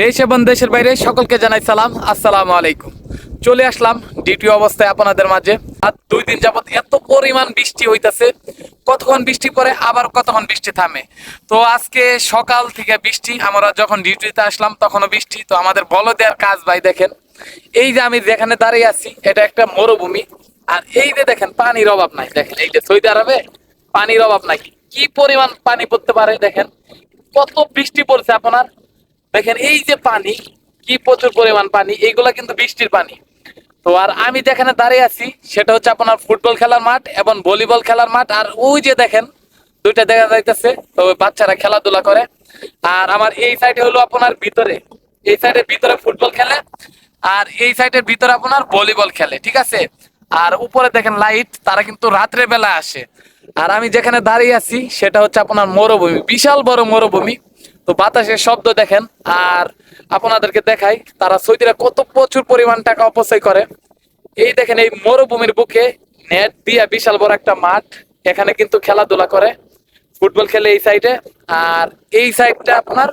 দেশ এবং দেশের বাইরে সকলকে জানাই সালাম, আসসালামু আলাইকুম। চলে আসলাম ডিউটি অবস্থায় আপনাদের মাঝে। আর দুই দিন যাবত এত পরিমাণ বৃষ্টি হইতাছে, কতক্ষণ বৃষ্টি পরে আবার কতক্ষণ বৃষ্টি থামে? তো আজকে সকাল থেকে বৃষ্টি, আমরা যখন ডিউটিতে আসলাম তখনও বৃষ্টি, তো আমাদের বলো দেওয়ার কাজ ভাই দেখেন, এই যে আমি যেখানে দাঁড়িয়ে আছি, এটা একটা মরুভূমি, আর এই যে দেখেন পানির অভাব নাই, দেখেন এই যে সৌদি আরবে পানির অভাব নাই কি পরিমাণ পানি পড়তে পারে দেখেন, কত বৃষ্টি পড়ছে আপনার দেখেন, এই যে পানি, কি প্রচুর পরিমাণ পানি এইগুলা কিন্তু বৃষ্টির পানি। তো আর আমি যেখানে দাঁড়িয়ে আছি, সেটা হচ্ছে আপনার ফুটবল খেলার মাঠ এবং ভলিবল খেলার মাঠ। আর ওই যে দেখেন, দুইটা দেখা যাইতেছে, তো বাচ্চারা খেলাধুলা করে। আর আমার এই সাইডে হলো আপনার ভিতরে। এই সাইডের ভিতরে ফুটবল খেলে, আর এই সাইডের ভিতরে আপনার ভলিবল খেলে, ঠিক আছে? আর উপরে দেখেন লাইট তারা কিন্তু রাত্রে বেলা আসে। আর আমি যেখানে দাঁড়িয়ে আছি, সেটা হচ্ছে আপনার মরুভূমি, বিশাল বড় মরুভূমি। তো বাতাসের শব্দ দেখেন, আর আপনাদেরকে দেখাই, তারা সৌদিরা কত প্রচুর পরিমাণ টাকা অপচয় করে। এই দেখেন, এই মরুভূমির বুকে নেট দিয়া বিশাল বড় একটা মাঠ, এখানে কিন্তু খেলাধুলা করে, ফুটবল খেলে এই সাইডে আর এই সাইডটা আপনার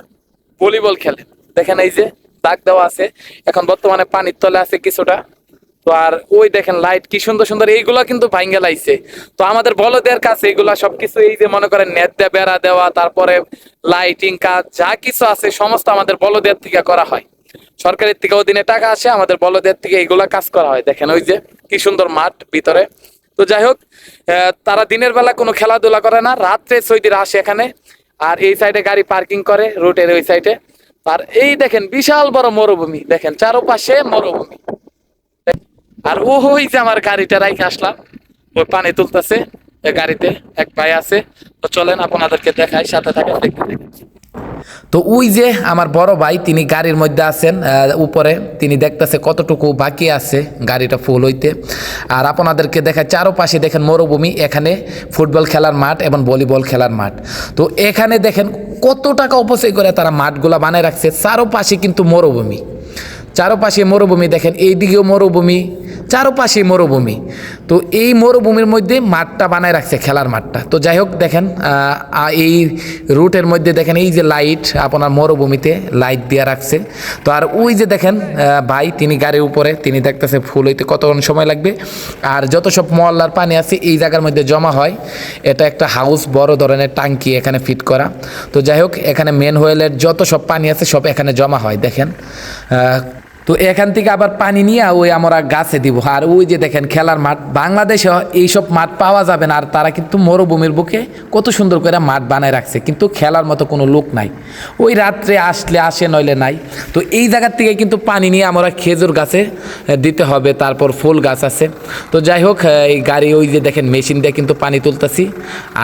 ভলিবল খেলে। দেখেন এই যে দাগ দেওয়া আছে, এখন বর্তমানে পানির তলে আছে কিছুটা। তো আর ওই দেখেন লাইট কি সুন্দর সুন্দর, এইগুলা কিন্তু ভাঙ্গে লাইছে। তো আমাদের বলদের কাছে এইগুলা সবকিছু এই যে মনে করেন দিয়ে, বেড়া দেওয়া, তারপরে লাইটিং কাজ, যা কিছু আছে সমস্ত আমাদের বলদের থেকে করা হয়। সরকারের থেকে অধীনে টাকা আসে, আমাদের বলদের থেকে এইগুলা কাজ করা হয়। দেখেন ওই যে কি সুন্দর মাঠ ভিতরে। তো যাই হোক তারা দিনের বেলা কোনো খেলাধুলা করে না, রাত্রে সৈদিরা আসে এখানে, আর এই সাইডে গাড়ি পার্কিং করে রুটের ওই সাইডে আর এই দেখেন বিশাল বড় মরুভূমি, দেখেন চারোপাশে মরুভূমি। আর ও ওই যে আমার গাড়িটা রাইখে আসলাম। ওই পানি তুলতেছে গাড়িতে এক ভাই আছে। তো চলেন, আপনাদেরকে দেখাই, সাথে থাকে দেখতে তো ওই যে আমার বড় ভাই, তিনি গাড়ির মধ্যে আছেন উপরে। তিনি দেখতেছে কতটুকু বাকি আছে গাড়িটা ফুল হইতে। আর আপনাদেরকে দেখায় চারোপাশে দেখেন মরুভূমি, এখানে ফুটবল খেলার মাঠ এবং ভলিবল খেলার মাঠ। তো এখানে দেখেন কত টাকা অপচয় করে তারা মাঠগুলা বানায় রাখছে, চারোপাশে কিন্তু মরুভূমি। চারোপাশে মরুভূমি দেখেন, এইদিকেও মরুভূমি চারোপাশে মরুভূমি। তো এই মরুভূমির মধ্যে মাঠটা বানায় রাখছে, খেলার মাঠটা। তো যাই হোক, দেখেন এই রুটের মধ্যে দেখেন, এই যে লাইট আপনার মরুভূমিতে লাইট দিয়ে রাখছে। তো আর ওই যে দেখেন ভাই, তিনি গাড়ির উপরে, তিনি দেখতেছে ফুল হইতে কতক্ষণ সময় লাগবে। আর যত সব মহল্লার পানি আছে, এই জায়গার মধ্যে জমা হয়। এটা একটা হাউস, বড় ধরনের টাঙ্কি এখানে ফিট করা। তো যাই হোক, এখানে মেন হোয়েলের যত সব পানি আছে, সব এখানে জমা হয়, দেখেন। তো এখান থেকে আবার পানি নিয়ে ওই আমরা গাছে দিব। আর ওই যে দেখেন খেলার মাঠ, বাংলাদেশে এইসব মাঠ পাওয়া যাবে না, আর তারা কিন্তু মরুভূমির বুকে কত সুন্দর করে মাঠ বানায় রাখছে, কিন্তু খেলার মতো কোনো লোক নাই। ওই রাত্রে আসলে আসে, নইলে নাই। তো এই জায়গার থেকে কিন্তু পানি নিয়ে আমরা খেজুর গাছে দিতে হবে, তারপর ফুল গাছ আছে। তো যাই হোক, এই গাড়ি, ওই যে দেখেন মেশিন দিয়ে কিন্তু পানি তুলতেছি।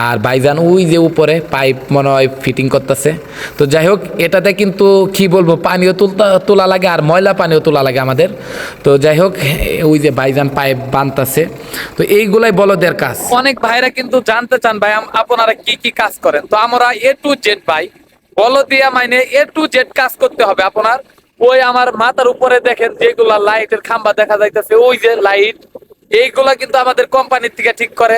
আর বাইজান ওই যে উপরে পাইপ মনে হয় ফিটিং করতেছে। তো যাই হোক, এটাতে কিন্তু কি বলব, পানিও তুলতা, তোলা লাগে, আর ময়লা পানিও তোলা লাগে আমাদের। তো যাই হোক ওই যে ভাইজান পাইপ বানতাছে। তো এইগুলাই বলদের কাজ। অনেক ভাইরা কিন্তু জানতে চান, ভাই আপনারা কি কি কাজ করেন? তো আমরা এ টু জেড, ভাই বলো দিয়া মাইনে এ টু জেড কাজ করতে হবে আপনার। ওই আমার মাথার উপরে দেখেন যেগুলা লাইটের খাম্বা দেখা যাইতেছে, ওই যে লাইট, এইগুলা কিন্তু আমাদের কোম্পানির থেকে ঠিক করে।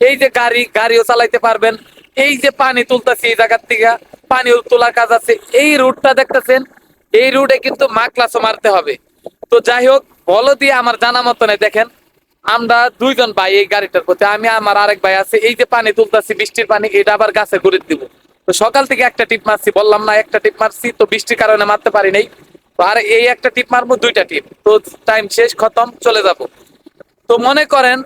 এই যে গাড়ি, গাড়িও চালাইতে পারবেন। এই যে পানি তুলতেছি এই জায়গার থেকে, পানিও তোলার কাজ আছে। এই রুটটা দেখতেছেন এই রুটে কিন্তু মাকলাসও মারতে হবে। তো যাই হোক বলো দিয়ে আমার জানা মতনে দেখেন। আমরা দুইজন ভাই এই গাড়িটার প্রতি, আমি, আমার আরেক ভাই আছে, এই যে পানি তুলতেছি, বৃষ্টির পানি, এটা আবার গাছে ঘুরে দিব। তো সকাল থেকে একটা টিপ মারছি, বললাম না, একটা টিপ মারছি, তো বৃষ্টির কারণে মারতে পারি নাই। আর এই একটা টিপ মারবো, দুইটা টিপ। তো টাইম শেষ, খতম, চলে যাব। তো মনে করেন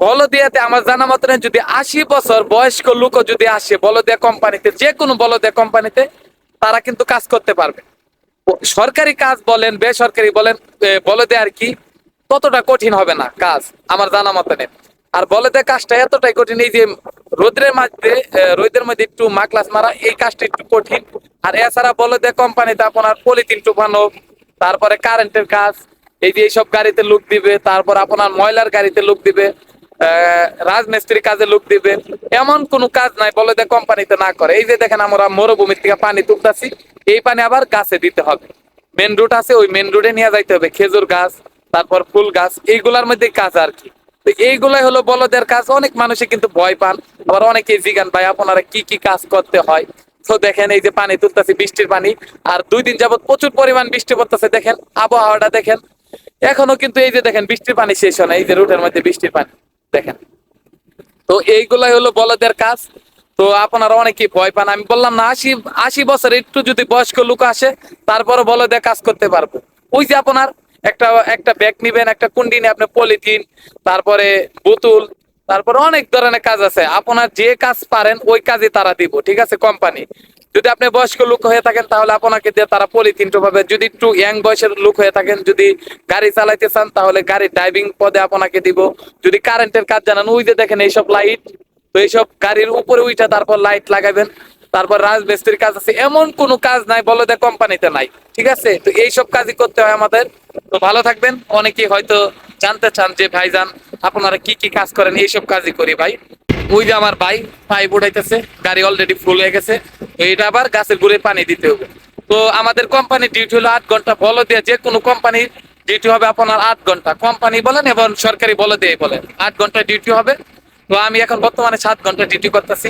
বলদিয়াতে আমার জানা মতনে যদি আশি বছর বয়স্ক লোকও যদি আসে বলদিয়া কোম্পানিতে যে কোনো বলদিয়া কোম্পানিতে তারা কিন্তু কাজ করতে পারবে। সরকারি কাজ বলেন বেসরকারি বলেন এ, বলদে আর কি ততটা কঠিন হবে না কাজ আমার জানা মতনে আর বলদে কাজটা এতটাই কঠিন এই যে রোদ্রের মধ্যে রোদের মধ্যে একটু মাকলাস মারা এই কাজটা একটু কঠিন। আর এছাড়া বলদে কোম্পানিতে আপনার পলিথিন টুপানো তারপরে কারেন্টের কাজ এই যে এইসব গাড়িতে লুক দিবে তারপর আপনার ময়লার গাড়িতে লুক দিবে রাজমিস্ত্রি কাজে লোক দিবে এমন কোনো কাজ নাই, বলে যে কোম্পানিতে না করে। এই যে দেখেন আমরা মরুভূমির থেকে পানি তুলতেছি, এই পানি আবার গাছে দিতে হবে। মেন রুট আছে, ওই মেন রুটে নিয়ে যাইতে হবে। খেজুর গাছ, তারপর ফুল গাছ, এইগুলার মধ্যে কাজ আর কি। এইগুলাই হলো বলদের কাজ। অনেক মানুষে কিন্তু ভয় পান। আবার অনেকে জিগান ভাই, আপনারা কি কি কাজ করতে হয়? তো দেখেন, এই যে পানি তুলতেছি, বৃষ্টির পানি। আর দুই দিন যাবত প্রচুর পরিমাণ বৃষ্টি পড়তেছে, দেখেন। আবহাওয়াটা দেখেন। এখনও কিন্তু এই যে দেখেন, বৃষ্টির পানি শেষ হয় না। এই যে রুটের মধ্যে বৃষ্টির পানি। দেখেন। তো এইগুলাই হলো বলদের কাজ। তো আপনারা অনেকেই ভয় পান। আমি বললাম না, আশি আশি বছর একটু যদি বয়স্ক লোক আসে তারপরে বলদের কাজ করতে পারব। ওই যে আপনার একটা একটা ব্যাগ নিবেন, একটা কুন্ডি নিয়ে আপনি পলিথিন, তারপরে বোতল, তারপরে অনেক ধরনের কাজ আছে। আপনার যে কাজ পারেন, ওই কাজই তারা দিব, ঠিক আছে কোম্পানি যদি আপনি বয়স্ক লোক হয়ে থাকেন, তাহলে আপনাকে দিয়ে তারা পলিথিন পাবে যদি একটু ইয়াং বয়সের লোক হয়ে থাকেন, যদি গাড়ি চালাইতে চান, তাহলে গাড়ি ড্রাইভিং পদে আপনাকে দিব। যদি কারেন্টের কাজ জানান, ওই যে দেখেন এইসব লাইট তো এইসব গাড়ির উপরে উইটা তারপর লাইট লাগাবেন। তারপর রাজমিস্ত্রির কাজ আছে। এমন কোনো কাজ নাই, বলো যে কোম্পানিতে নাই। ঠিক আছে? তো এইসব কাজই করতে হয় আমাদের। তো ভালো থাকবেন। অনেকেই হয়তো জানতে চান যে, ভাইজান, আপনারা কি কি কাজ করেন? এইসব কাজই করি ভাই। ওই যে আমার ভাই, পাইপ উঠাইতেছে। গাড়ি অলরেডি ফুল হয়ে গেছে। এটা আবার গাছের গুড়ে পানি দিতে হবে। তো আমাদের কোম্পানির ডিউটি হলো আট ঘণ্টা। বলো দিয়ে যে কোনো কোম্পানির ডিউটি হবে আপনার আট ঘণ্টা। কোম্পানি বলেন এবং সরকারি বলে দিয়ে বলেন। আট ঘণ্টা ডিউটি হবে। তো আমি এখন বর্তমানে সাত ঘণ্টা ডিউটি করতেছি।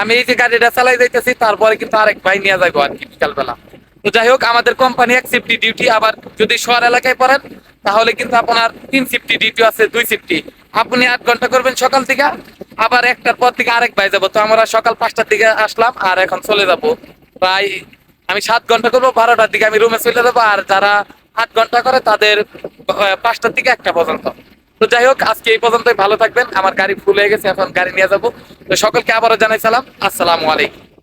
আমি এই যে গাড়িটা চালাই যাইতেছি, তারপরে কিন্তু আরেক ভাই নিয়ে যাব আর কি বিকালবেলা। তো যাই হোক, আমাদের কোম্পানি এক শিফটি ডিউটি আবার যদি শহর এলাকায় পড়েন, তাহলে কিন্তু আপনার তিন শিফটি ডিউটি আছে, দুই শিফটি আপনি আট ঘণ্টা করবেন সকাল থেকে, আবার একটার পর থেকে আরেক ভাই যাব। তো আমরা সকাল পাঁচটার দিকে আসলাম আর এখন চলে যাব। প্রায় আমি সাত ঘণ্টা করব, বারোটার দিকে আমি রুমে চলে যাব, আর যারা আট ঘণ্টা করে তাদের পাঁচটার থেকে একটা পর্যন্ত। তো যাই হোক, আজকে এই পর্যন্তই। ভালো থাকবেন। আমার গাড়ি ফুল হয়ে গেছে, এখন গাড়ি নিয়ে যাব। তো সকলকে আবারও জানাই সালাম। আসসালামু আলাইকুম।